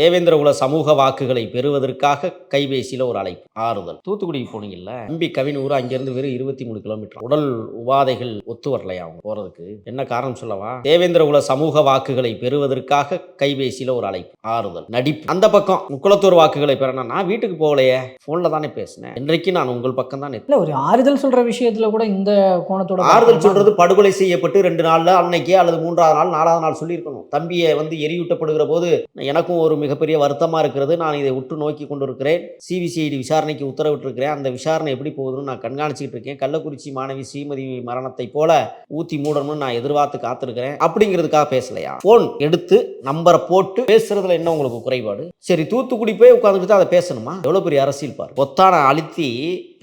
தேவேந்திரகுல சமூக வாக்குகளை பெறுவதற்காக கைபேசியில் ஒரு அழைப்பு ஆறுதல். தூத்துக்குடிக்கு போனீங்கல்ல? எம்பி கவினூர் அங்கிருந்து வெறும் இருபத்தி மூணு கிலோமீட்டர். உடல் உபாதைகள் ஒத்து வரலையா அவங்க போறதுக்கு? என்ன காரணம் சொல்லவா? தேவேந்திரகுல சமூக வாக்குகளை பெறுவதற்காக கைபேசியில் ஒரு அழைப்பு ஆறுதல். நடிப்பு. அந்த பக்கம் முக்குளத்தூர் வாக்குகளை பெறணும் நான் வீட்டுக்கு போகலையே. ஃபோனில் தானே பேசினேன். இன்றைக்கு நான் உங்கள் பக்கம் தான் இல்ல ஒரு ஆறுதல் சொல்ற விஷயத்துல கூட இந்த கோணத்தோட ஆறுதல்? சொல்றது படுகொலை செய்யப்பட்டு ரெண்டு நாள்ல அன்னைக்கே அல்லது மூன்றாவது நாள் நாலாவது நாள் சொல்லியிருக்கணும். தம்பியை வந்து எரியூட்டப்படுகிற போது எனக்கும் ஒரு மிகப்பெரிய வருத்தமாக இருக்கிறது. நான் இதை உற்று நோக்கி கொண்டிருக்கிறேன். சிபிசிஐடி விசாரணைக்கு உத்தரவிட்டிருக்கிறேன். அந்த விசாரணை எப்படி போகுதுன்னு நான் கண்காணிச்சிக்கிட்டு இருக்கேன். கள்ளக்குறிச்சி மாணவி ஸ்ரீமதி மரணத்தை போல ஊத்தி மூடணும்னு நான் எதிர்பார்த்து காத்திருக்கிறேன். அப்படிங்கிறதுக்காக பேசலையா? போன் எடுத்து நம்பரை போட்டு பேசுறதுல என்ன உங்களுக்கு குறைபாடு? சரி தூத்துக்குடி போய் உட்காந்துக்கிட்டு அதை பேசணுமா? எவ்வளோ பெரிய அரசியல் பாரு. பொத்தான அழுத்தி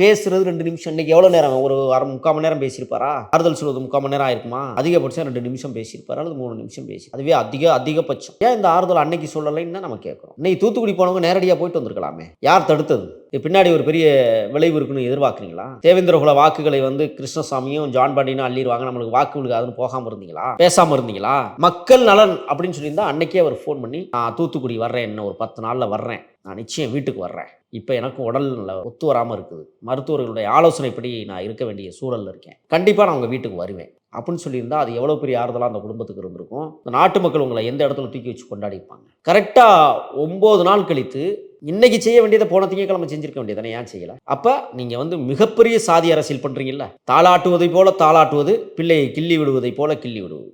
பேசுறது ரெண்டு நிமிஷம். இன்னைக்கு எவ்வளவு நேரம்? ஒரு அரை முக்கால் மணி நேரம் பேசியிருப்பாரா? ஆறுதல் சொல்வது முக்கால் மணி நேரம் ஆயிருக்குமா? அதிகபட்சம் ரெண்டு நிமிஷம் பேசியிருப்பாரு அல்லது மூணு நிமிஷம் பேசி. அதுவே அதிக அதிகபட்சம். ஏன் இந்த ஆறுதல் அன்னைக்கு சொல்லலைன்னு தான் நம்ம கேட்குறோம். இன்னைக்கு தூத்துக்குடி போனவங்க நேரடியாக போயிட்டு வந்திருக்கலாமே. யார் தடுத்தது? பின்னாடி ஒரு பெரிய விளைவு இருக்குன்னு எதிர்பார்க்குறீங்களா? தேவேந்திரகுல வாக்குகளை வந்து கிருஷ்ணசாமியும் ஜான் பாண்டியும் அள்ளிடுவாங்க. நம்மளுக்கு வாக்கு விழுகாதுன்னு போகாமல் இருந்தீங்களா? பேசாமல் இருந்தீங்களா? மக்கள் நலன் அப்படின்னு சொல்லியிருந்தா அன்னைக்கே அவர் ஃபோன் பண்ணி நான் தூத்துக்குடி வர்றேன் இன்னும் ஒரு பத்து நாளில் வர்றேன். நான் நிச்சயம் வீட்டுக்கு வர்றேன். இப்போ எனக்கும் உடல் நல்ல ஒத்து வராமல் இருக்குது. மருத்துவர்களுடைய ஆலோசனைப்படி நான் இருக்க வேண்டிய சூழலில் இருக்கேன். கண்டிப்பாக நான் உங்கள் வீட்டுக்கு வருவேன். அப்படின்னு சொல்லியிருந்தால் அது எவ்வளோ பெரிய ஆறுதலாக அந்த குடும்பத்துக்கு இருந்திருக்கும். இந்த நாட்டு மக்கள் உங்களை எந்த இடத்துல தூக்கி வச்சு கொண்டாடிப்பாங்க கரெக்டாக ஒம்பது நாள் கழித்து இன்னைக்கு செய்ய வேண்டியதை போன திங்கக்கிழமை செஞ்சிருக்க வேண்டியதானே ஏன் செய்யல? அப்போ நீங்கள் வந்து மிகப்பெரிய சாதி அரசியல் பண்ணுறீங்கல்ல தாளாட்டுவதை போல தாளாட்டுவது பிள்ளையை கிள்ளி விடுவதை போல கிள்ளி விடுவது.